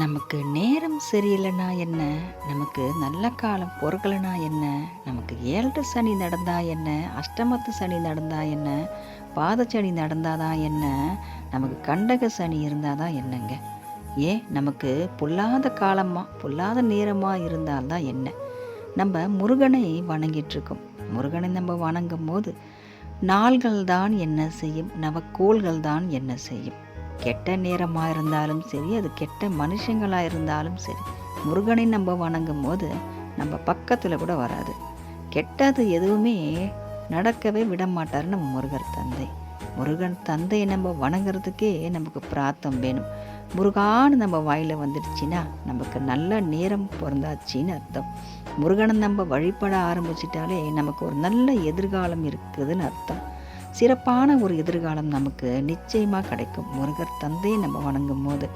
நமக்கு நேரம் சரியில்லைனா என்ன? நமக்கு நல்ல காலம் பொறுக்கலைனா என்ன? நமக்கு ஏழரை சனி நடந்தா என்ன? அஷ்டமத்து சனி நடந்தா என்ன? பாதச்சனி நடந்தாதான் என்ன? நமக்கு கண்டக சனி இருந்தால் தான் என்னங்க? ஏன்? நமக்கு பொல்லாத காலமாக பொல்லாத நேரமாக இருந்தால்தான் என்ன? நம்ம முருகனை வணங்கிட்டுருக்கோம். முருகனை நம்ம வணங்கும் போது நாள்கள் தான் என்ன செய்யும்? நவக்கோள்கள் தான் என்ன செய்யும்? கெட்ட நேரமாக இருந்தாலும் சரி அது கெட்ட மனுஷங்களாக இருந்தாலும் சரி முருகனை நம்ம வணங்கும் போது நம்ம பக்கத்தில் கூட வராது. கெட்டது எதுவுமே நடக்கவே விட மாட்டார் நம்ம முருகர் தந்தை. முருகன் தந்தையை நம்ம வணங்குறதுக்கே நமக்கு பிராத்தம் வேணும். முருகான்னு நம்ம வாயில் வந்துடுச்சுன்னா நமக்கு நல்ல நேரம் பிறந்தாச்சின்னு அர்த்தம். முருகனை நம்ம வழிபட ஆரம்பிச்சிட்டாலே நமக்கு ஒரு நல்ல எதிர்காலம் இருக்குதுன்னு அர்த்தம். சிறப்பான ஒரு எதிர்காலம் நமக்கு நிச்சயமாக கிடைக்கும். முருகர் தந்தையை நம்ம வணங்கும் போது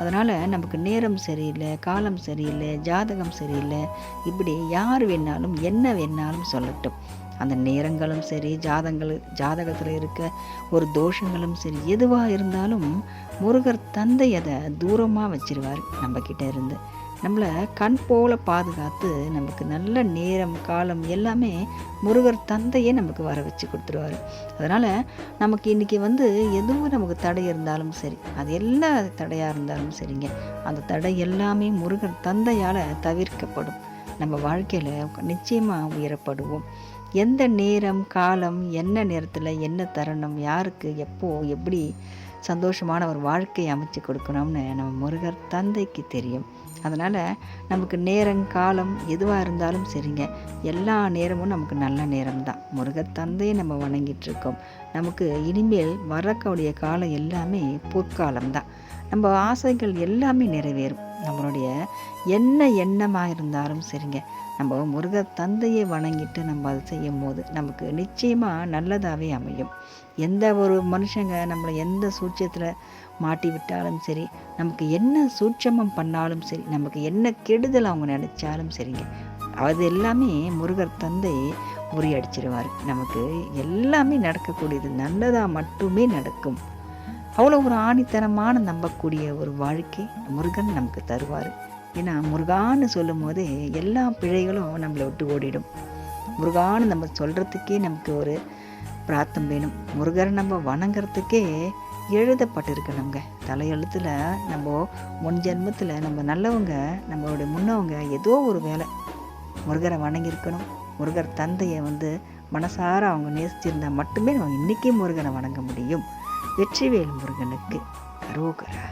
அதனால் நமக்கு நேரம் சரியில்லை காலம் சரியில்லை ஜாதகம் சரியில்லை. இப்படி யார் வேணாலும் என்ன வேணாலும் சொல்லட்டும். அந்த நேரங்களும் சரி ஜாதங்கள் ஜாதகத்தில் இருக்க ஒரு தோஷங்களும் சரி எதுவாக இருந்தாலும் முருகர் தந்தை அதை தூரமாக வச்சிருவார் நம்மக்கிட்ட இருந்து. நம்மளை கண் போல பாதுகாத்து நமக்கு நல்ல நேரம் காலம் எல்லாமே முருகர் தந்தையே நமக்கு வர வச்சு கொடுத்துருவாரு. அதனால் நமக்கு இன்றைக்கி வந்து எதுவும் நமக்கு தடை இருந்தாலும் சரி அது எல்லா தடையாக இருந்தாலும் சரிங்க. அந்த தடை எல்லாமே முருகர் தந்தையால் தவிர்க்கப்படும். நம்ம வாழ்க்கையில் நிச்சயமாக உயரப்படுவோம். எந்த நேரம் காலம் என்ன நேரத்தில் என்ன தருணம் யாருக்கு எப்போ எப்படி சந்தோஷமான ஒரு வாழ்க்கையை அமைச்சு கொடுக்கணும்னு நம்ம முருகர் தந்தைக்கு தெரியும். அதனால் நமக்கு நேரம் காலம் எதுவாக இருந்தாலும் சரிங்க. எல்லா நேரமும் நமக்கு நல்ல நேரம் தான் முருகர் தந்தையை நம்ம வணங்கிட்டுருக்கோம். நமக்கு இனிமேல் வரக்கூடிய காலம் எல்லாமே பொற்காலம் தான் நம்ம ஆசைகள் எல்லாமே நிறைவேறும். நம்மளுடைய என்ன எண்ணமாக இருந்தாலும் சரிங்க. நம்ம முருகர் தந்தையை வணங்கிட்டு நம்ம அதை செய்யும் போது நமக்கு நிச்சயமாக நல்லதாகவே அமையும். எந்த ஒரு மனுஷங்க நம்மளை எந்த சூட்சத்தில் மாட்டி விட்டாலும் சரி நமக்கு என்ன சூட்சமம் பண்ணாலும் சரி நமக்கு என்ன கெடுதல் அவங்க நினச்சாலும் சரிங்க. அது எல்லாமே முருகர் தந்தை முறியடிச்சிருவார் நமக்கு எல்லாமே நடக்கக்கூடியது நல்லதாக மட்டுமே நடக்கும். அவ்வளோ ஒரு ஆணித்தனமான நம்பக்கூடிய ஒரு வாழ்க்கை முருகன் நமக்கு தருவார். ஏன்னா முருகான்னு சொல்லும் போதே எல்லா பிழைகளும் நம்மளை விட்டு ஓடிடும். முருகான்னு நம்ம சொல்கிறதுக்கே நமக்கு ஒரு பிரார்த்தம் வேணும். முருகரை நம்ம வணங்குறதுக்கே எழுதப்பட்டிருக்கு நமக்கு. தலையெழுத்தில் நம்ம முன் ஜென்மத்தில் நம்ம நல்லவங்க நம்மளுடைய முன்னவங்க ஏதோ ஒரு வேலை. முருகரை வணங்கியிருக்கணும். முருகர் தந்தையை வந்து மனசார அவங்க நேசிச்சிருந்தால் மட்டுமே நம்ம இன்றைக்கி முருகனை வணங்க முடியும். வெற்றிவேல் முருகனுக்கு கரோகரா